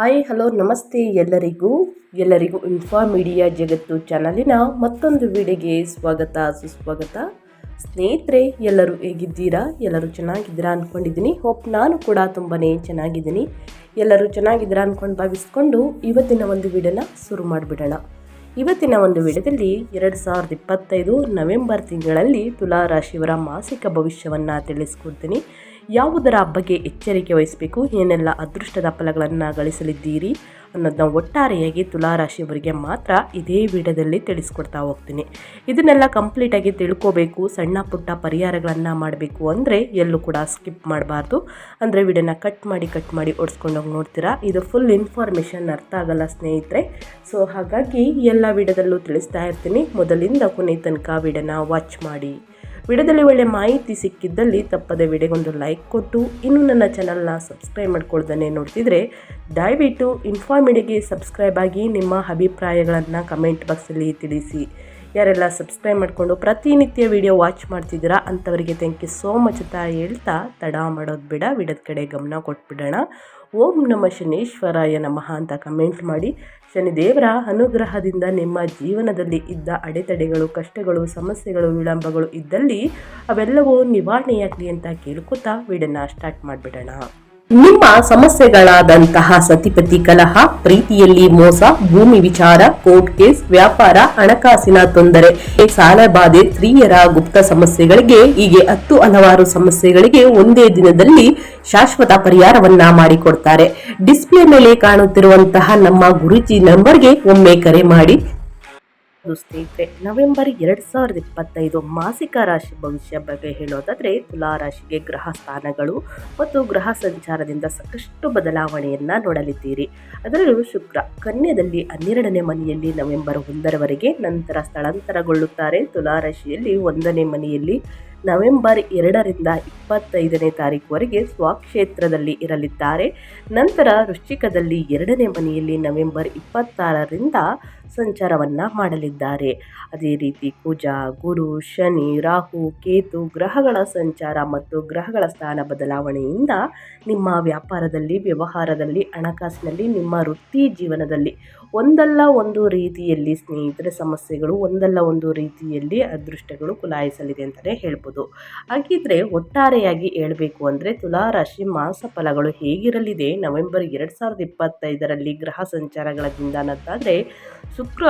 Hi, hello, ನಮಸ್ತೆ ಎಲ್ಲರಿಗೂ. ಎಲ್ಲರಿಗೂ ಇನ್ಫಾ ಮೀಡಿಯಾ ಜಗತ್ತು ಚಾನಲಿನ ಮತ್ತೊಂದು ವಿಡಿಯೋಗೆ ಸ್ವಾಗತ, ಸುಸ್ವಾಗತ. ಸ್ನೇಹಿತರೆ, ಎಲ್ಲರೂ ಹೇಗಿದ್ದೀರಾ? ಎಲ್ಲರೂ ಚೆನ್ನಾಗಿದ್ದೀರಾ ಅಂದ್ಕೊಂಡಿದ್ದೀನಿ ಹೋಪ್ ನಾನು ಕೂಡ ತುಂಬಾ ಚೆನ್ನಾಗಿದ್ದೀನಿ. ಎಲ್ಲರೂ ಚೆನ್ನಾಗಿದ್ದೀರಾ ಅಂದ್ಕೊಂಡು ಭಾವಿಸ್ಕೊಂಡು ಇವತ್ತಿನ ಒಂದು ವಿಡಿಯೋನ ಶುರು ಮಾಡಿಬಿಡೋಣ. ಇವತ್ತಿನ ಒಂದು ವಿಡಿಯೋದಲ್ಲಿ ಎರಡು ಸಾವಿರದ ಇಪ್ಪತ್ತೈದು ನವೆಂಬರ್ ತಿಂಗಳಲ್ಲಿ ತುಲಾ ರಾಶಿಯವರ ಮಾಸಿಕ ಭವಿಷ್ಯವನ್ನು ತಿಳಿಸ್ಕೊಡ್ತೀನಿ. ಯಾವುದರ ಬಗ್ಗೆ ಎಚ್ಚರಿಕೆ ವಹಿಸಬೇಕು, ಏನೆಲ್ಲ ಅದೃಷ್ಟದ ಫಲಗಳನ್ನು ಗಳಿಸಲಿದ್ದೀರಿ ಅನ್ನೋದನ್ನ ಒಟ್ಟಾರೆಯಾಗಿ ತುಲಾರಾಶಿಯವರಿಗೆ ಮಾತ್ರ ಇದೇ ವಿಡಿಯೋದಲ್ಲಿ ತಿಳಿಸ್ಕೊಡ್ತಾ ಹೋಗ್ತೀನಿ. ಇದನ್ನೆಲ್ಲ ಕಂಪ್ಲೀಟಾಗಿ ತಿಳ್ಕೋಬೇಕು, ಸಣ್ಣ ಪುಟ್ಟ ಪರಿಹಾರಗಳನ್ನು ಮಾಡಬೇಕು ಅಂದರೆ ಎಲ್ಲೂ ಕೂಡ ಸ್ಕಿಪ್ ಮಾಡಬಾರ್ದು. ಅಂದರೆ ವಿಡಿಯೋನ ಕಟ್ ಮಾಡಿ ಕಟ್ ಮಾಡಿ ಓಡಿಸ್ಕೊಂಡೋಗಿ ನೋಡ್ತೀರಾ? ಇದು ಫುಲ್ ಇನ್ಫಾರ್ಮೇಷನ್ ಅರ್ಥ ಆಗಲ್ಲ ಸ್ನೇಹಿತರೆ. ಸೊ ಹಾಗಾಗಿ ಎಲ್ಲ ವಿಡಿಯೋದಲ್ಲೂ ತಿಳಿಸ್ತಾ ಇರ್ತೀನಿ. ಮೊದಲಿಂದ ಕೊನೆ ತನಕ ವಿಡಿಯೋನ ವಾಚ್ ಮಾಡಿ. ವಿಡಿಯೋದಲ್ಲಿ ಒಳ್ಳೆ ಮಾಹಿತಿ ಸಿಕ್ಕಿದ್ದಲ್ಲಿ ತಪ್ಪದೆ ವಿಡಿಯೋಗೊಂದು ಲೈಕ್ ಕೊಟ್ಟು, ಇನ್ನೂ ನನ್ನ ಚಾನಲ್ನ ಸಬ್ಸ್ಕ್ರೈಬ್ ಮಾಡ್ಕೊಳ್ದೇ ನೋಡ್ತಿದ್ರೆ, ದಯವಿಟ್ಟು ಇನ್ಫಾರ್ಮಿಡಿಗೆ ಸಬ್ಸ್ಕ್ರೈಬ್ ಆಗಿ ನಿಮ್ಮ ಅಭಿಪ್ರಾಯಗಳನ್ನು ಕಮೆಂಟ್ ಬಾಕ್ಸಲ್ಲಿ ತಿಳಿಸಿ. ಯಾರೆಲ್ಲ ಸಬ್ಸ್ಕ್ರೈಬ್ ಮಾಡಿಕೊಂಡು ಪ್ರತಿನಿತ್ಯ ವಿಡಿಯೋ ವಾಚ್ ಮಾಡ್ತಿದ್ದೀರಾ ಅಂಥವರಿಗೆ ಥ್ಯಾಂಕ್ ಯು ಸೋ ಮಚ್ ಅಂತ ಹೇಳ್ತಾ ತಡ ಮಾಡೋದು ಬಿಡ ವಿಡಿಯೋದ ಕಡೆ ಗಮನ ಕೊಟ್ಬಿಡೋಣ. ಓಂ ನಮ ಶನೇಶ್ವರಾಯ ನಮಃ ಅಂತ ಕಮೆಂಟ್ ಮಾಡಿ. ಶನಿದೇವರ ಅನುಗ್ರಹದಿಂದ ನಿಮ್ಮ ಜೀವನದಲ್ಲಿ ಇದ್ದ ಅಡೆತಡೆಗಳು, ಕಷ್ಟಗಳು, ಸಮಸ್ಯೆಗಳು, ವಿಳಂಬಗಳು ಇದ್ದಲ್ಲಿ ಅವೆಲ್ಲವೂ ನಿವಾರಣೆಯಾಗಲಿ ಅಂತ ಕೇಳ್ಕೊತಾ ವಿಡಿಯೋನ ಸ್ಟಾರ್ಟ್ ಮಾಡಿಬಿಡೋಣ. ನಿಮ್ಮ ಸಮಸ್ಯೆಗಳಾದಂತಹ ಸತಿಪತಿ ಕಲಹ, ಪ್ರೀತಿಯಲ್ಲಿ ಮೋಸ, ಭೂಮಿ ವಿಚಾರ, ಕೋರ್ಟ್ ಕೇಸ್, ವ್ಯಾಪಾರ, ಹಣಕಾಸಿನ ತೊಂದರೆ ಸಾಲ ಬಾಧೆ, ಸ್ತ್ರೀಯರ ಗುಪ್ತ ಸಮಸ್ಯೆಗಳಿಗೆ, ಹೀಗೆ ಹತ್ತು ಹಲವಾರು ಸಮಸ್ಯೆಗಳಿಗೆ ಒಂದೇ ದಿನದಲ್ಲಿ ಶಾಶ್ವತ ಪರಿಹಾರವನ್ನ ಮಾಡಿಕೊಡ್ತಾರೆ. ಡಿಸ್ಪ್ಲೇ ಮೇಲೆ ಕಾಣುತ್ತಿರುವಂತಹ ನಮ್ಮ ಗುರುಜಿ ನಂಬರ್ಗೆ ಒಮ್ಮೆ ಕರೆ ಮಾಡಿ. ಸ್ನೇಹಿತರೆ, ನವೆಂಬರ್ ಎರಡು ಸಾವಿರದ ಇಪ್ಪತ್ತೈದು ಮಾಸಿಕ ರಾಶಿ ಭವಿಷ್ಯ ಬಗ್ಗೆ ಹೇಳೋದಾದರೆ ತುಲಾ ರಾಶಿಗೆ ಗ್ರಹ ಸ್ಥಾನಗಳು ಮತ್ತು ಗ್ರಹ ಸಂಚಾರದಿಂದ ಸಾಕಷ್ಟು ಬದಲಾವಣೆಯನ್ನು ನೋಡಲಿದ್ದೀರಿ. ಅದರಲ್ಲೂ ಶುಕ್ರ ಕನ್ಯದಲ್ಲಿ ಹನ್ನೆರಡನೇ ಮನೆಯಲ್ಲಿ ನವೆಂಬರ್ ಒಂದರವರೆಗೆ ನಂತರ ಸ್ಥಳಾಂತರಗೊಳ್ಳುತ್ತಾರೆ. ತುಲಾ ರಾಶಿಯಲ್ಲಿ ಒಂದನೇ ಮನೆಯಲ್ಲಿ ನವೆಂಬರ್ ಎರಡರಿಂದ ಇಪ್ಪತ್ತೈದನೇ ತಾರೀಕುವರೆಗೆ ಸ್ವಕ್ಷೇತ್ರದಲ್ಲಿ ಇರಲಿದ್ದಾರೆ. ನಂತರ ವೃಶ್ಚಿಕದಲ್ಲಿ ಎರಡನೇ ಮನೆಯಲ್ಲಿ ನವೆಂಬರ್ ಇಪ್ಪತ್ತಾರರಿಂದ ಸಂಚಾರವನ್ನು ಮಾಡಲಿದ್ದಾರೆ. ಅದೇ ರೀತಿ ಕುಜ ಗುರು, ಶನಿ, ರಾಹು, ಕೇತು ಗ್ರಹಗಳ ಸಂಚಾರ ಮತ್ತು ಗ್ರಹಗಳ ಸ್ಥಾನ ಬದಲಾವಣೆಯಿಂದ ನಿಮ್ಮ ವ್ಯಾಪಾರದಲ್ಲಿ, ವ್ಯವಹಾರದಲ್ಲಿ, ಹಣಕಾಸಿನಲ್ಲಿ, ನಿಮ್ಮ ವೃತ್ತಿ ಜೀವನದಲ್ಲಿ ಒಂದಲ್ಲ ಒಂದು ರೀತಿಯಲ್ಲಿ ಸ್ನೇಹಿತರ ಸಮಸ್ಯೆಗಳು, ಒಂದಲ್ಲ ಒಂದು ರೀತಿಯಲ್ಲಿ ಅದೃಷ್ಟಗಳು ಕುಲಾಯಿಸಲಿದೆ ಅಂತಲೇ ಹೇಳ್ಬೋದು. ಹಾಗಿದ್ರೆ ಒಟ್ಟಾರೆಯಾಗಿ ಹೇಳಬೇಕು ಅಂದರೆ ತುಲಾರಾಶಿ ಮಾಸ ಫಲಗಳು ಹೇಗಿರಲಿದೆ? ನವೆಂಬರ್ ಎರಡು ಸಾವಿರದ ಇಪ್ಪತ್ತೈದರಲ್ಲಿ ಗ್ರಹ ಸಂಚಾರಗಳ ಅನ್ನೋದಾದರೆ ಶುಕ್ರ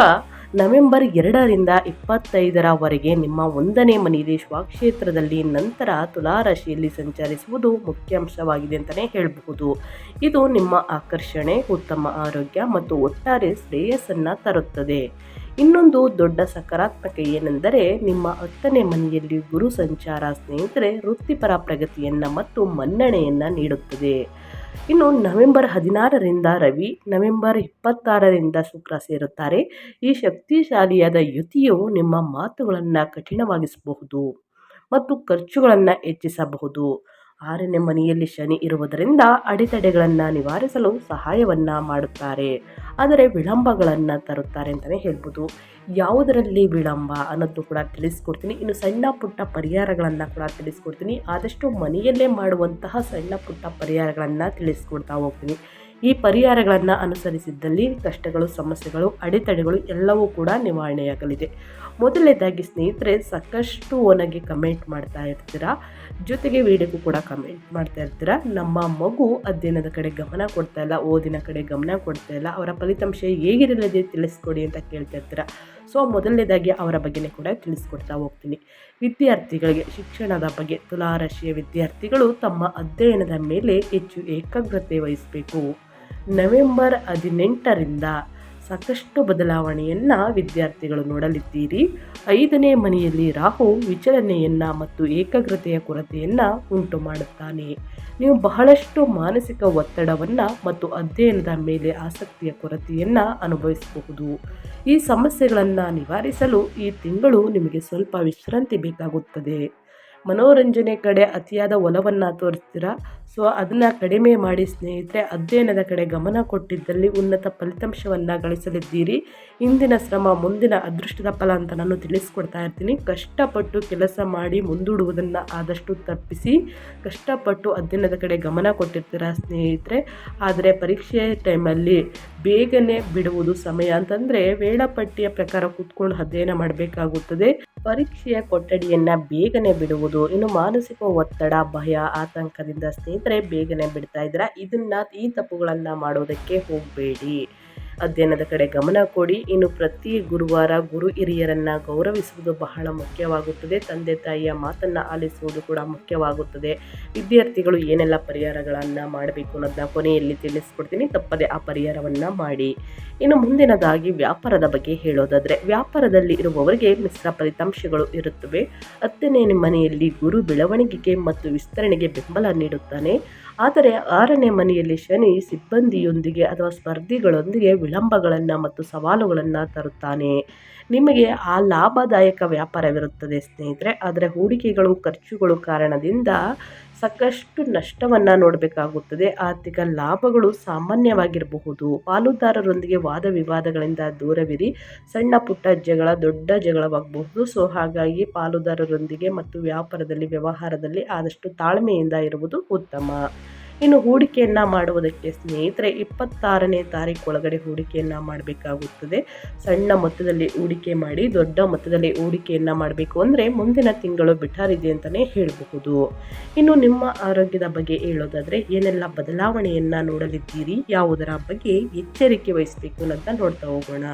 ನವೆಂಬರ್ ಎರಡರಿಂದ ಇಪ್ಪತ್ತೈದರವರೆಗೆ ನಿಮ್ಮ ಒಂದನೇ ಮನೆಯಲ್ಲಿ ಸ್ವಕ್ಷೇತ್ರದಲ್ಲಿ ನಂತರ ತುಲಾರಾಶಿಯಲ್ಲಿ ಸಂಚರಿಸುವುದು ಮುಖ್ಯಾಂಶವಾಗಿದೆ ಅಂತಲೇ ಹೇಳಬಹುದು. ಇದು ನಿಮ್ಮ ಆಕರ್ಷಣೆ, ಉತ್ತಮ ಆರೋಗ್ಯ ಮತ್ತು ಒಟ್ಟಾರೆ ಶ್ರೇಯಸ್ಸನ್ನು ತರುತ್ತದೆ. ಇನ್ನೊಂದು ದೊಡ್ಡ ಸಕಾರಾತ್ಮಕ ಏನೆಂದರೆ ನಿಮ್ಮ ಹತ್ತನೇ ಮನೆಯಲ್ಲಿ ಗುರು ಸಂಚಾರ ಸ್ನೇಹಿತರೆ ವೃತ್ತಿಪರ ಪ್ರಗತಿಯನ್ನು ಮತ್ತು ಮನ್ನಣೆಯನ್ನು ನೀಡುತ್ತದೆ. ಇನ್ನು ನವೆಂಬರ್ ಹದಿನಾರರಿಂದ ರವಿ, ನವೆಂಬರ್ ಇಪ್ಪತ್ತಾರರಿಂದ ಶುಕ್ರ ಸೇರುತ್ತಾರೆ. ಈ ಶಕ್ತಿಶಾಲಿಯಾದ ಯುತಿಯು ನಿಮ್ಮ ಮಾತುಗಳನ್ನು ಕಠಿಣವಾಗಿಸಬಹುದು ಮತ್ತು ಖರ್ಚುಗಳನ್ನು ಹೆಚ್ಚಿಸಬಹುದು. ಆರನೇ ಮನೆಯಲ್ಲಿ ಶನಿ ಇರುವುದರಿಂದ ಅಡೆತಡೆಗಳನ್ನು ನಿವಾರಿಸಲು ಸಹಾಯವನ್ನು ಮಾಡುತ್ತಾರೆ. ಆದರೆ ವಿಳಂಬಗಳನ್ನು ತರುತ್ತಾರೆ ಅಂತಲೇ ಹೇಳ್ಬೋದು. ಯಾವುದರಲ್ಲಿ ವಿಳಂಬ ಅನ್ನೋದು ಕೂಡ ತಿಳಿಸ್ಕೊಡ್ತೀನಿ. ಇನ್ನು ಸಣ್ಣ ಪುಟ್ಟ ಪರಿಹಾರಗಳನ್ನು ಕೂಡ ತಿಳಿಸ್ಕೊಡ್ತೀನಿ. ಆದಷ್ಟು ಮನೆಯಲ್ಲೇ ಮಾಡುವಂತಹ ಸಣ್ಣ ಪುಟ್ಟ ಪರಿಹಾರಗಳನ್ನು ತಿಳಿಸ್ಕೊಡ್ತಾ ಹೋಗ್ತೀನಿ. ಈ ಪರಿಹಾರಗಳನ್ನು ಅನುಸರಿಸಿದ್ದಲ್ಲಿ ಕಷ್ಟಗಳು, ಸಮಸ್ಯೆಗಳು, ಅಡೆತಡೆಗಳು ಎಲ್ಲವೂ ಕೂಡ ನಿವಾರಣೆಯಾಗಲಿದೆ. ಮೊದಲನೇದಾಗಿ ಸ್ನೇಹಿತರೆ ಸಾಕಷ್ಟು ಒನಗೆ ಕಮೆಂಟ್ ಮಾಡ್ತಾ ಇರ್ತೀರಾ? ಜೊತೆಗೆ ವಿಡಿಯೋಕ್ಕೂ ಕೂಡ ಕಮೆಂಟ್ ಮಾಡ್ತಾ ಇರ್ತೀರಾ? ನಮ್ಮ ಮಗು ಅಧ್ಯಯನದ ಕಡೆ ಗಮನ ಕೊಡ್ತಾ ಇಲ್ಲ, ಓದಿನ ಕಡೆ ಗಮನ ಕೊಡ್ತಾ ಇಲ್ಲ, ಅವರ ಫಲಿತಾಂಶ ಹೇಗಿರಲಿದೆ ತಿಳಿಸ್ಕೊಡಿ ಅಂತ ಕೇಳ್ತಾ ಇರ್ತೀರಾ? ಸೊ ಮೊದಲನೇದಾಗಿ ಅವರ ಬಗ್ಗೆನೇ ಕೂಡ ತಿಳಿಸ್ಕೊಡ್ತಾ ಹೋಗ್ತೀನಿ. ವಿದ್ಯಾರ್ಥಿಗಳಿಗೆ ಶಿಕ್ಷಣದ ಬಗ್ಗೆ ತುಲಾರಾಶಿಯ ವಿದ್ಯಾರ್ಥಿಗಳು ತಮ್ಮ ಅಧ್ಯಯನದ ಮೇಲೆ ಹೆಚ್ಚು ಏಕಾಗ್ರತೆ ವಹಿಸಬೇಕು. ನವೆಂಬರ್ ಹದಿನೆಂಟರಿಂದ ಸಾಕಷ್ಟು ಬದಲಾವಣೆಯನ್ನು ವಿದ್ಯಾರ್ಥಿಗಳು ನೋಡಲಿದ್ದೀರಿ. ಐದನೇ ಮನೆಯಲ್ಲಿ ರಾಹು ವಿಚಲನೆಯನ್ನು ಮತ್ತು ಏಕಾಗ್ರತೆಯ ಕೊರತೆಯನ್ನು ಉಂಟು ಮಾಡುತ್ತಾನೆ. ನೀವು ಬಹಳಷ್ಟು ಮಾನಸಿಕ ಒತ್ತಡವನ್ನು ಮತ್ತು ಅಧ್ಯಯನದ ಮೇಲೆ ಆಸಕ್ತಿಯ ಕೊರತೆಯನ್ನು ಅನುಭವಿಸಬಹುದು. ಈ ಸಮಸ್ಯೆಗಳನ್ನು ನಿವಾರಿಸಲು ಈ ತಿಂಗಳು ನಿಮಗೆ ಸ್ವಲ್ಪ ವಿಶ್ರಾಂತಿ ಬೇಕಾಗುತ್ತದೆ. ಮನೋರಂಜನೆ ಕಡೆ ಅತಿಯಾದ ಒಲವನ್ನು ತೋರಿಸ್ತೀರಾ? ಸೊ ಅದನ್ನು ಕಡಿಮೆ ಮಾಡಿ ಸ್ನೇಹಿತರೆ, ಅಧ್ಯಯನದ ಕಡೆ ಗಮನ ಕೊಟ್ಟಿದ್ದಲ್ಲಿ ಉನ್ನತ ಫಲಿತಾಂಶವನ್ನು ಗಳಿಸಲಿದ್ದೀರಿ. ಇಂದಿನ ಶ್ರಮ, ಮುಂದಿನ ಅದೃಷ್ಟದ ಫಲ ಅಂತ ನಾನು ತಿಳಿಸ್ಕೊಡ್ತಾ ಇರ್ತೀನಿ. ಕಷ್ಟಪಟ್ಟು ಕೆಲಸ ಮಾಡಿ ಮುಂದೂಡುವುದನ್ನು ಆದಷ್ಟು ತಪ್ಪಿಸಿ, ಕಷ್ಟಪಟ್ಟು ಅಧ್ಯಯನದ ಕಡೆ ಗಮನ ಕೊಟ್ಟಿರ್ತೀರ ಸ್ನೇಹಿತರೆ? ಆದರೆ ಪರೀಕ್ಷೆ ಟೈಮಲ್ಲಿ ಬೇಗನೆ ಬಿಡುವುದು ಸಮಯ ಅಂತಂದರೆ ವೇಳಾಪಟ್ಟಿಯ ಪ್ರಕಾರ ಕೂತ್ಕೊಂಡು ಅಧ್ಯಯನ ಮಾಡಬೇಕಾಗುತ್ತದೆ. ಪರೀಕ್ಷೆಯ ಕೊಠಡಿಯನ್ನು ಬೇಗನೆ ಬಿಡುವುದು, ಇನ್ನು ಮಾನಸಿಕ ಒತ್ತಡ, ಭಯ, ಆತಂಕದಿಂದ ಸ್ನೇಹಿತರೆ ಬೇಗನೆ ಬಿಡ್ತಾ ಇದ್ದೀರಾ? ಇದನ್ನು ಈ ತಪ್ಪುಗಳನ್ನು ಮಾಡೋದಕ್ಕೆ ಹೋಗಬೇಡಿ. ಅಧ್ಯಯನದ ಕಡೆ ಗಮನ ಕೊಡಿ. ಇನ್ನು ಪ್ರತಿ ಗುರುವಾರ ಗುರು ಹಿರಿಯರನ್ನು ಗೌರವಿಸುವುದು ಬಹಳ ಮುಖ್ಯವಾಗುತ್ತದೆ. ತಂದೆ ತಾಯಿಯ ಮಾತನ್ನು ಆಲಿಸುವುದು ಕೂಡ ಮುಖ್ಯವಾಗುತ್ತದೆ. ವಿದ್ಯಾರ್ಥಿಗಳು ಏನೆಲ್ಲ ಪರಿಹಾರಗಳನ್ನು ಮಾಡಬೇಕು ಅನ್ನೋದನ್ನ ಕೊನೆಯಲ್ಲಿ ತಿಳಿಸ್ಕೊಡ್ತೀನಿ. ತಪ್ಪದೆ ಆ ಪರಿಹಾರವನ್ನು ಮಾಡಿ. ಇನ್ನು ಮುಂದಿನದಾಗಿ ವ್ಯಾಪಾರದ ಬಗ್ಗೆ ಹೇಳೋದಾದರೆ, ವ್ಯಾಪಾರದಲ್ಲಿ ಇರುವವರಿಗೆ ಮಿಶ್ರ ಫಲಿತಾಂಶಗಳು ಇರುತ್ತವೆ. ಹತ್ತನೇ ಮನೆಯಲ್ಲಿ ಗುರು ಬೆಳವಣಿಗೆಗೆ ಮತ್ತು ವಿಸ್ತರಣೆಗೆ ಬೆಂಬಲ ನೀಡುತ್ತಾನೆ. ಆದರೆ ಆರನೇ ಮನೆಯಲ್ಲಿ ಶನಿ ಸಿಬ್ಬಂದಿಯೊಂದಿಗೆ ಅಥವಾ ಸ್ಪರ್ಧಿಗಳೊಂದಿಗೆ ವಿಳಂಬಗಳನ್ನು ಮತ್ತು ಸವಾಲುಗಳನ್ನು ತರುತ್ತಾನೆ. ನಿಮಗೆ ಆ ಲಾಭದಾಯಕ ವ್ಯಾಪಾರವಿರುತ್ತದೆ ಸ್ನೇಹಿತರೆ. ಆದರೆ ಹೂಡಿಕೆಗಳು, ಖರ್ಚುಗಳು ಕಾರಣದಿಂದ ಸಾಕಷ್ಟು ನಷ್ಟವನ್ನು ನೋಡಬೇಕಾಗುತ್ತದೆ. ಆರ್ಥಿಕ ಲಾಭಗಳು ಸಾಮಾನ್ಯವಾಗಿರಬಹುದು. ಪಾಲುದಾರರೊಂದಿಗೆ ವಾದ ವಿವಾದಗಳಿಂದ ದೂರವಿರಿ. ಸಣ್ಣ ಪುಟ್ಟ ಜಗಳ ದೊಡ್ಡ ಜಗಳವಾಗಬಹುದು ಸೊ, ಹಾಗಾಗಿ ಪಾಲುದಾರರೊಂದಿಗೆ ಮತ್ತು ವ್ಯಾಪಾರದಲ್ಲಿ, ವ್ಯವಹಾರದಲ್ಲಿ ಆದಷ್ಟು ತಾಳ್ಮೆಯಿಂದ ಇರುವುದು ಉತ್ತಮ. ಇನ್ನು ಹೂಡಿಕೆಯನ್ನು ಮಾಡುವುದಕ್ಕೆ ಸ್ನೇಹಿತರೆ ಇಪ್ಪತ್ತಾರನೇ ತಾರೀಕು ಒಳಗಡೆ ಹೂಡಿಕೆಯನ್ನು ಮಾಡಬೇಕಾಗುತ್ತದೆ. ಸಣ್ಣ ಮೊತ್ತದಲ್ಲಿ ಹೂಡಿಕೆ ಮಾಡಿ ದೊಡ್ಡ ಮೊತ್ತದಲ್ಲಿ ಹೂಡಿಕೆಯನ್ನು ಮಾಡಬೇಕು ಅಂದರೆ ಮುಂದಿನ ತಿಂಗಳು ಬಿಟ್ಟಾರಿದೆ ಅಂತಲೇ ಹೇಳಬಹುದು. ಇನ್ನು ನಿಮ್ಮ ಆರೋಗ್ಯದ ಬಗ್ಗೆ ಹೇಳೋದಾದರೆ ಏನೆಲ್ಲ ಬದಲಾವಣೆಯನ್ನು ನೋಡಲಿದ್ದೀರಿ, ಯಾವುದರ ಬಗ್ಗೆ ಎಚ್ಚರಿಕೆ ವಹಿಸಬೇಕು ಅಂತ ನೋಡ್ತಾ ಹೋಗೋಣ.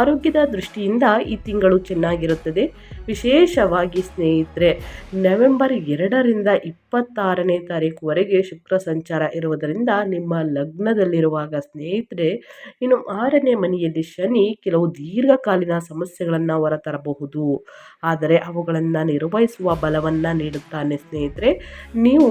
ಆರೋಗ್ಯದ ದೃಷ್ಟಿಯಿಂದ ಈ ತಿಂಗಳು ಚೆನ್ನಾಗಿರುತ್ತದೆ. ವಿಶೇಷವಾಗಿ ಸ್ನೇಹಿತರೆ, ನವೆಂಬರ್ ಎರಡರಿಂದ ಇಪ್ಪತ್ತಾರನೇ ತಾರೀಕುವರೆಗೆ ಶುಕ್ರ ಸಂಚಾರ ಇರುವುದರಿಂದ ನಿಮ್ಮ ಲಗ್ನದಲ್ಲಿರುವಾಗ ಸ್ನೇಹಿತರೆ, ಇನ್ನು ಆರನೇ ಮನೆಯಲ್ಲಿ ಶನಿ ಕೆಲವು ದೀರ್ಘಕಾಲೀನ ಸಮಸ್ಯೆಗಳನ್ನು ಹೊರತರಬಹುದು. ಆದರೆ ಅವುಗಳನ್ನು ನಿರ್ವಹಿಸುವ ಬಲವನ್ನು ನೀಡುತ್ತಾನೆ ಸ್ನೇಹಿತರೆ. ನೀವು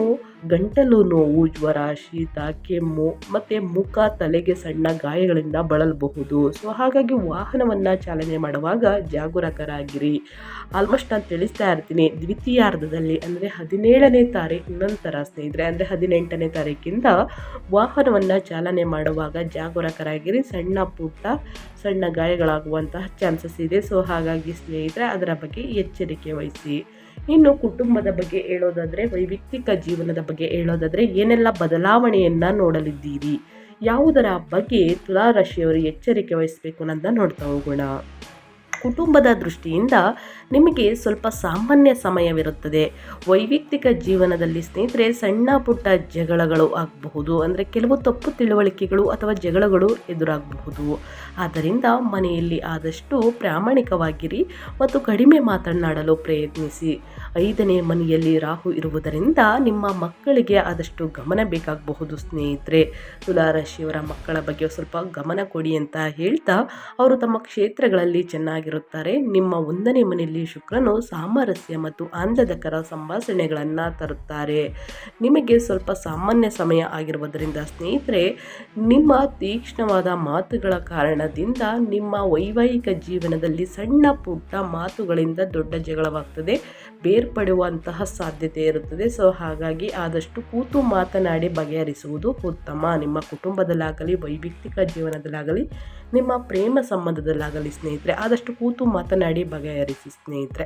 ಗಂಟಲು ನೋವು, ಜ್ವರ, ಶೀತ, ಕೆಮ್ಮು ಮತ್ತು ಮುಖ, ತಲೆಗೆ ಸಣ್ಣ ಗಾಯಗಳಿಂದ ಬಳಲಬಹುದು. ಸೊ ಹಾಗಾಗಿ ವಾಹನವನ್ನು ಚಾಲನೆ ಮಾಡುವಾಗ ಜಾಗರೂಕರಾಗಿರಿ. ಆಲ್ಮೋಸ್ಟ್ ನಾನು ತಿಳಿಸ್ತಾ ಇರ್ತೀನಿ, ದ್ವಿತೀಯಾರ್ಧದಲ್ಲಿ ಅಂದರೆ ಹದಿನೇಳನೇ ತಾರೀಕು ನಂತರ ಸ್ನೇಹಿತರೆ, ಅಂದರೆ ಹದಿನೆಂಟನೇ ತಾರೀಕಿಂದ ವಾಹನವನ್ನು ಚಾಲನೆ ಮಾಡುವಾಗ ಜಾಗರೂಕರಾಗಿರಿ. ಸಣ್ಣ ಪುಟ್ಟ, ಸಣ್ಣ ಗಾಯಗಳಾಗುವಂತಹ ಚಾನ್ಸಸ್ ಇದೆ. ಸೊ, ಹಾಗಾಗಿ ಸ್ನೇಹಿತರೆ, ಅದರ ಬಗ್ಗೆ ಎಚ್ಚರಿಕೆ ವಹಿಸಿ. ಇನ್ನು ಕುಟುಂಬದ ಬಗ್ಗೆ ಹೇಳೋದಾದರೆ, ವೈಯಕ್ತಿಕ ಜೀವನದ ಬಗ್ಗೆ ಹೇಳೋದಾದರೆ, ಏನೆಲ್ಲ ಬದಲಾವಣೆಯನ್ನು ನೋಡಲಿದ್ದೀರಿ? ಯಾವುದರ ಬಗ್ಗೆ ತುಲಾರಾಶಿಯವರು ಎಚ್ಚರಿಕೆ ವಹಿಸಬೇಕು ಅನ್ನೋದನ್ನ ನೋಡ್ತಾ ಹೋಗೋಣ. ಕುಟುಂಬದ ದೃಷ್ಟಿಯಿಂದ ನಿಮಗೆ ಸ್ವಲ್ಪ ಸಾಮಾನ್ಯ ಸಮಯವಿರುತ್ತದೆ. ವೈಯಕ್ತಿಕ ಜೀವನದಲ್ಲಿ ಸ್ನೇಹಿತರೆ, ಸಣ್ಣ ಪುಟ್ಟ ಜಗಳಗಳು ಆಗಬಹುದು, ಅಂದರೆ ಕೆಲವು ತಪ್ಪು ತಿಳುವಳಿಕೆಗಳು ಅಥವಾ ಜಗಳಗಳು ಎದುರಾಗಬಹುದು. ಆದ್ದರಿಂದ ಮನೆಯಲ್ಲಿ ಆದಷ್ಟು ಪ್ರಾಮಾಣಿಕವಾಗಿರಿ ಮತ್ತು ಕಡಿಮೆ ಮಾತನಾಡಲು ಪ್ರಯತ್ನಿಸಿ. ಐದನೇ ಮನೆಯಲ್ಲಿ ರಾಹು ಇರುವುದರಿಂದ ನಿಮ್ಮ ಮಕ್ಕಳಿಗೆ ಆದಷ್ಟು ಗಮನ ಬೇಕಾಗಬಹುದು ಸ್ನೇಹಿತರೆ. ತುಲಾರಾಶಿಯವರ ಮಕ್ಕಳ ಬಗ್ಗೆ ಸ್ವಲ್ಪ ಗಮನ ಕೊಡಿ ಅಂತ ಹೇಳ್ತಾ, ಅವರು ತಮ್ಮ ಕ್ಷೇತ್ರಗಳಲ್ಲಿ ಚೆನ್ನಾಗಿರುತ್ತಾರೆ. ನಿಮ್ಮ ಒಂದನೇ ಮನೆಯಲ್ಲಿ ಶುಕ್ರನು ಸಾಮರಸ್ಯ ಮತ್ತು ಆನಂದಕರ ಸಂಭಾಷಣೆಗಳನ್ನು ತರುತ್ತಾರೆ. ನಿಮಗೆ ಸ್ವಲ್ಪ ಸಾಮಾನ್ಯ ಸಮಯ ಆಗಿರುವುದರಿಂದ ಸ್ನೇಹಿತರೆ, ನಿಮ್ಮ ತೀಕ್ಷ್ಣವಾದ ಮಾತುಗಳ ಕಾರಣದಿಂದ ನಿಮ್ಮ ವೈವಾಹಿಕ ಜೀವನದಲ್ಲಿ ಸಣ್ಣ ಪುಟ್ಟ ಮಾತುಗಳಿಂದ ದೊಡ್ಡ ಜಗಳವಾಗ್ತದೆ, ಬೇರ್ಪಡುವಂತಹ ಸಾಧ್ಯತೆ ಇರುತ್ತದೆ. ಸೊ, ಹಾಗಾಗಿ ಆದಷ್ಟು ಕೂತು ಮಾತನಾಡಿ ಬಗೆಹರಿಸುವುದು ಉತ್ತಮ. ನಿಮ್ಮ ಕುಟುಂಬದಲ್ಲಾಗಲಿ, ವೈಯಕ್ತಿಕ ಜೀವನದಲ್ಲಾಗಲಿ, ನಿಮ್ಮ ಪ್ರೇಮ ಸಂಬಂಧದಲ್ಲಾಗಲಿ ಸ್ನೇಹಿತರೆ, ಆದಷ್ಟು ಕೂತು ಮಾತನಾಡಿ ಬಗೆಹರಿಸಿ. ಸ್ನೇಹಿತರೆ,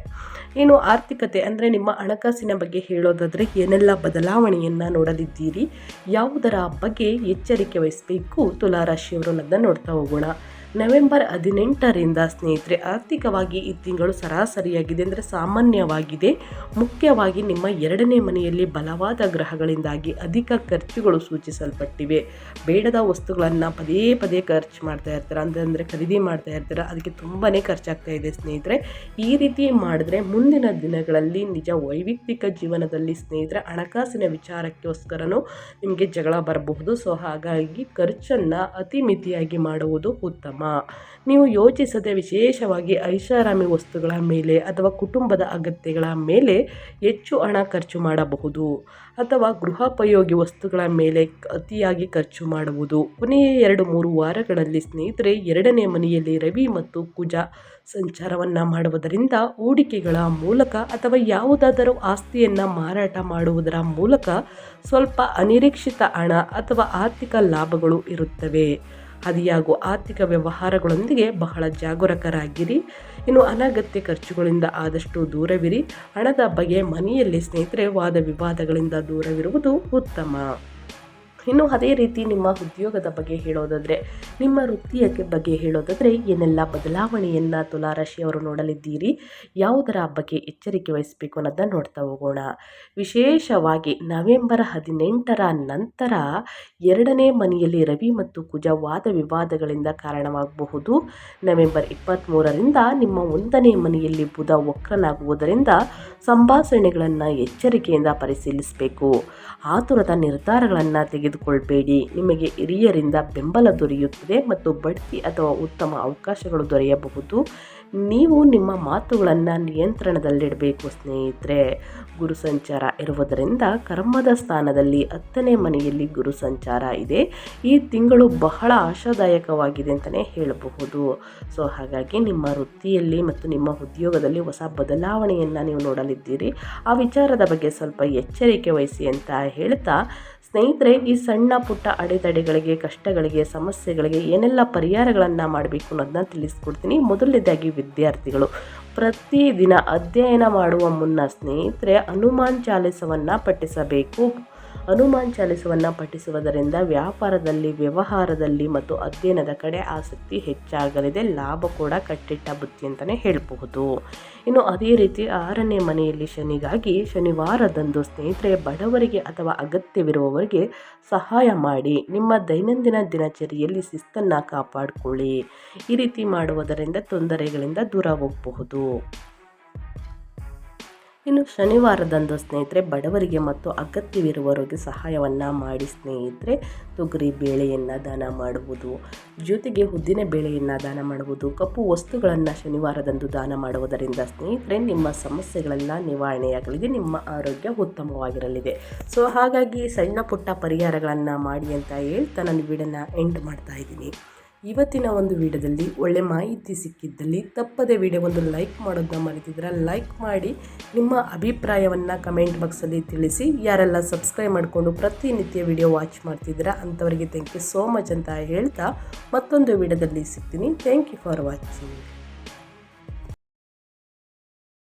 ಇನ್ನು ಆರ್ಥಿಕತೆ ಅಂದರೆ ನಿಮ್ಮ ಹಣಕಾಸಿನ ಬಗ್ಗೆ ಹೇಳೋದಾದರೆ ಏನೆಲ್ಲ ಬದಲಾವಣೆಯನ್ನು ನೋಡಲಿದ್ದೀರಿ? ಯಾವುದರ ಬಗ್ಗೆ ಎಚ್ಚರಿಕೆ ವಹಿಸಬೇಕು? ತುಲಾರಾಶಿಯವರು ಅನ್ನೋದನ್ನ ನೋಡ್ತಾ ಹೋಗೋಣ. ನವೆಂಬರ್ ಹದಿನೆಂಟರಿಂದ ಸ್ನೇಹಿತರೆ, ಆರ್ಥಿಕವಾಗಿ ಈ ತಿಂಗಳು ಸರಾಸರಿಯಾಗಿದೆ ಅಂದರೆ ಸಾಮಾನ್ಯವಾಗಿದೆ. ಮುಖ್ಯವಾಗಿ ನಿಮ್ಮ ಎರಡನೇ ಮನೆಯಲ್ಲಿ ಬಲವಾದ ಗ್ರಹಗಳಿಂದಾಗಿ ಅಧಿಕ ಖರ್ಚುಗಳು ಸೂಚಿಸಲ್ಪಟ್ಟಿವೆ. ಬೇಡದ ವಸ್ತುಗಳನ್ನು ಪದೇ ಪದೇ ಖರ್ಚು ಮಾಡ್ತಾ ಇರ್ತಾರೆ, ಅಂದರೆ ಖರೀದಿ ಮಾಡ್ತಾ ಇರ್ತಾರೆ, ಅದಕ್ಕೆ ತುಂಬಾ ಖರ್ಚಾಗ್ತಾ ಇದೆ ಸ್ನೇಹಿತರೆ. ಈ ರೀತಿ ಮಾಡಿದ್ರೆ ಮುಂದಿನ ದಿನಗಳಲ್ಲಿ ನಿಜ ವೈಯಕ್ತಿಕ ಜೀವನದಲ್ಲಿ ಸ್ನೇಹಿತರೆ, ಹಣಕಾಸಿನ ವಿಚಾರಕ್ಕೋಸ್ಕರನೂ ನಿಮಗೆ ಜಗಳ ಬರಬಹುದು. ಸೊ, ಹಾಗಾಗಿ ಖರ್ಚನ್ನು ಅತಿ ಮಿತಿಯಾಗಿ ಮಾಡುವುದು ಉತ್ತಮ. ಉತ್ತಮ. ನೀವು ಯೋಚಿಸದೆ ವಿಶೇಷವಾಗಿ ಐಷಾರಾಮಿ ವಸ್ತುಗಳ ಮೇಲೆ ಅಥವಾ ಕುಟುಂಬದ ಅಗತ್ಯಗಳ ಮೇಲೆ ಹೆಚ್ಚು ಹಣ ಖರ್ಚು ಮಾಡಬಹುದು ಅಥವಾ ಗೃಹೋಪಯೋಗಿ ವಸ್ತುಗಳ ಮೇಲೆ ಅತಿಯಾಗಿ ಖರ್ಚು ಮಾಡುವುದು. ಕೊನೆಯ ಎರಡು ಮೂರು ವಾರಗಳಲ್ಲಿ ಸ್ನೇಹಿತರೆ, ಎರಡನೇ ಮನೆಯಲ್ಲಿ ರವಿ ಮತ್ತು ಕುಜ ಸಂಚಾರವನ್ನು ಮಾಡುವುದರಿಂದ ಹೂಡಿಕೆಗಳ ಮೂಲಕ ಅಥವಾ ಯಾವುದಾದರೂ ಆಸ್ತಿಯನ್ನು ಮಾರಾಟ ಮಾಡುವುದರ ಮೂಲಕ ಸ್ವಲ್ಪ ಅನಿರೀಕ್ಷಿತ ಹಣ ಅಥವಾ ಆರ್ಥಿಕ ಲಾಭಗಳು ಇರುತ್ತವೆ. ಅದಿಯಾಗೂ ಆರ್ಥಿಕ ವ್ಯವಹಾರಗಳೊಂದಿಗೆ ಬಹಳ ಜಾಗರೂಕರಾಗಿರಿ. ಇನ್ನು ಅನಗತ್ಯ ಖರ್ಚುಗಳಿಂದ ಆದಷ್ಟು ದೂರವಿರಿ. ಹಣದ ಬಗ್ಗೆ ಮನೆಯಲ್ಲಿ ಸ್ನೇಹಿತರೆ, ವಾದ ವಿವಾದಗಳಿಂದ ದೂರವಿರುವುದು ಉತ್ತಮ. ಇನ್ನು ಅದೇ ರೀತಿ ನಿಮ್ಮ ಉದ್ಯೋಗದ ಬಗ್ಗೆ ಹೇಳೋದಾದರೆ, ನಿಮ್ಮ ವೃತ್ತಿಯ ಬಗ್ಗೆ ಹೇಳೋದಾದರೆ ಏನೆಲ್ಲ ಬದಲಾವಣೆಯನ್ನು ತುಲಾರಾಶಿಯವರು ನೋಡಲಿದ್ದೀರಿ? ಯಾವುದರ ಬಗ್ಗೆ ಎಚ್ಚರಿಕೆ ವಹಿಸಬೇಕು ಅನ್ನೋದನ್ನು ನೋಡ್ತಾ ಹೋಗೋಣ. ವಿಶೇಷವಾಗಿ ನವೆಂಬರ್ ಹದಿನೆಂಟರ ನಂತರ ಎರಡನೇ ಮನೆಯಲ್ಲಿ ರವಿ ಮತ್ತು ಕುಜ ವಾದ ವಿವಾದಗಳಿಂದ ಕಾರಣವಾಗಬಹುದು. ನವೆಂಬರ್ ಇಪ್ಪತ್ತ್ಮೂರರಿಂದ ನಿಮ್ಮ ಒಂದನೇ ಮನೆಯಲ್ಲಿ ಬುಧ ವಕ್ರನಾಗುವುದರಿಂದ ಸಂಭಾಷಣೆಗಳನ್ನು ಎಚ್ಚರಿಕೆಯಿಂದ ಪರಿಶೀಲಿಸಬೇಕು. ಆತುರದ ನಿರ್ಧಾರಗಳನ್ನು ತೆಗೆದುಕೊಳ್ಬೇಡಿ. ನಿಮಗೆ ಹಿರಿಯರಿಂದ ಬೆಂಬಲ ದೊರೆಯುತ್ತದೆ ಮತ್ತು ಬಡ್ತಿ ಅಥವಾ ಉತ್ತಮ ಅವಕಾಶಗಳು ದೊರೆಯಬಹುದು. ನೀವು ನಿಮ್ಮ ಮಾತುಗಳನ್ನು ನಿಯಂತ್ರಣದಲ್ಲಿಡಬೇಕು ಸ್ನೇಹಿತರೆ. ಗುರು ಸಂಚಾರ ಇರುವುದರಿಂದ ಕರ್ಮದ ಸ್ಥಾನದಲ್ಲಿ ಹತ್ತನೇ ಮನೆಯಲ್ಲಿ ಗುರು ಸಂಚಾರ ಇದೆ. ಈ ತಿಂಗಳು ಬಹಳ ಆಶಾದಾಯಕವಾಗಿದೆ ಅಂತಲೇ ಹೇಳಬಹುದು. ಸೊ, ಹಾಗಾಗಿ ನಿಮ್ಮ ವೃತ್ತಿಯಲ್ಲಿ ಮತ್ತು ನಿಮ್ಮ ಉದ್ಯೋಗದಲ್ಲಿ ಹೊಸ ಬದಲಾವಣೆಯನ್ನು ನೀವು ನೋಡಲಿದ್ದೀರಿ. ಆ ವಿಚಾರದ ಬಗ್ಗೆ ಸ್ವಲ್ಪ ಎಚ್ಚರಿಕೆ ವಹಿಸಿ ಅಂತ ಹೇಳ್ತಾ ಸ್ನೇಹಿತರೆ, ಈ ಸಣ್ಣ ಪುಟ್ಟ ಅಡೆತಡೆಗಳಿಗೆ, ಕಷ್ಟಗಳಿಗೆ, ಸಮಸ್ಯೆಗಳಿಗೆ ಏನೆಲ್ಲ ಪರಿಹಾರಗಳನ್ನು ಮಾಡಬೇಕು ಅನ್ನೋದನ್ನ ತಿಳಿಸ್ಕೊಡ್ತೀನಿ. ಮೊದಲನೇದಾಗಿ ವಿದ್ಯಾರ್ಥಿಗಳು. ಪ್ರತಿದಿನ ಅಧ್ಯಯನ ಮಾಡುವ ಮುನ್ನ ಸ್ನೇಹಿತರೆ, ಹನುಮಾನ್ ಚಾಲಿಸವನ್ನು ಪಠಿಸಬೇಕು. ಹನುಮಾನ್ ಚಾಲಿಸವನ್ನು ಪಠಿಸುವುದರಿಂದ ವ್ಯಾಪಾರದಲ್ಲಿ, ವ್ಯವಹಾರದಲ್ಲಿ ಮತ್ತು ಅಧ್ಯಯನದ ಕಡೆ ಆಸಕ್ತಿ ಹೆಚ್ಚಾಗಲಿದೆ. ಲಾಭ ಕೂಡ ಕಟ್ಟಿಟ್ಟ ಬುತ್ತಿ ಅಂತಲೇ ಹೇಳಬಹುದು. ಇನ್ನು ಅದೇ ರೀತಿ ಆರನೇ ಮನೆಯಲ್ಲಿ ಶನಿಗಾಗಿ ಶನಿವಾರದಂದು ಸ್ನೇಹಿತರೆ, ಬಡವರಿಗೆ ಅಥವಾ ಅಗತ್ಯವಿರುವವರಿಗೆ ಸಹಾಯ ಮಾಡಿ. ನಿಮ್ಮ ದೈನಂದಿನ ದಿನಚರಿಯಲ್ಲಿ ಶಿಸ್ತನ್ನು ಕಾಪಾಡಿಕೊಳ್ಳಿ. ಈ ರೀತಿ ಮಾಡುವುದರಿಂದ ತೊಂದರೆಗಳಿಂದ ದೂರ ಹೋಗಬಹುದು. ಇನ್ನು ಶನಿವಾರದಂದು ಸ್ನೇಹಿತರೆ, ಬಡವರಿಗೆ ಮತ್ತು ಅಗತ್ಯವಿರುವವರಿಗೆ ಸಹಾಯವನ್ನು ಮಾಡಿ ಸ್ನೇಹಿತರೆ, ತೊಗರಿ ಬೇಳೆಯನ್ನು ದಾನ ಮಾಡುವುದು, ಜೊತೆಗೆ ಉದ್ದಿನ ಬೇಳೆಯನ್ನು ದಾನ ಮಾಡುವುದು, ಕಪ್ಪು ವಸ್ತುಗಳನ್ನು ಶನಿವಾರದಂದು ದಾನ ಮಾಡುವುದರಿಂದ ಸ್ನೇಹಿತರೆ, ನಿಮ್ಮ ಸಮಸ್ಯೆಗಳೆಲ್ಲ ನಿವಾರಣೆಯಾಗಲಿದೆ, ನಿಮ್ಮ ಆರೋಗ್ಯ ಉತ್ತಮವಾಗಿರಲಿದೆ. ಸೊ ಹಾಗಾಗಿ ಸಣ್ಣ ಪುಟ್ಟ ಪರಿಹಾರಗಳನ್ನು ಮಾಡಿ ಅಂತ ಹೇಳ್ತಾ ನಾನು ವಿಡಿಯೋನ ಎಂಡ್ ಮಾಡ್ತಾ ಇದ್ದೀನಿ. ಇವತ್ತಿನ ಒಂದು ವಿಡಿಯೋದಲ್ಲಿ ಒಳ್ಳೆ ಮಾಹಿತಿ ಸಿಕ್ಕಿದ್ದಲ್ಲಿ ತಪ್ಪದೆ ವಿಡಿಯೋ ಒಂದು ಲೈಕ್ ಮಾಡೋದನ್ನ ಮರೆತಿದ್ರೆ ಲೈಕ್ ಮಾಡಿ ನಿಮ್ಮ ಅಭಿಪ್ರಾಯವನ್ನು ಕಮೆಂಟ್ ಬಾಕ್ಸಲ್ಲಿ ತಿಳಿಸಿ. ಯಾರೆಲ್ಲ ಸಬ್ಸ್ಕ್ರೈಬ್ ಮಾಡಿಕೊಂಡು ಪ್ರತಿನಿತ್ಯ ವಿಡಿಯೋ ವಾಚ್ ಮಾಡ್ತಿದ್ದೀರಾ ಅಂಥವರಿಗೆ ಥ್ಯಾಂಕ್ ಯು ಸೋ ಮಚ್ ಅಂತ ಹೇಳ್ತಾ ಮತ್ತೊಂದು ವಿಡಿಯೋದಲ್ಲಿ ಸಿಗ್ತೀನಿ. Thank you for watching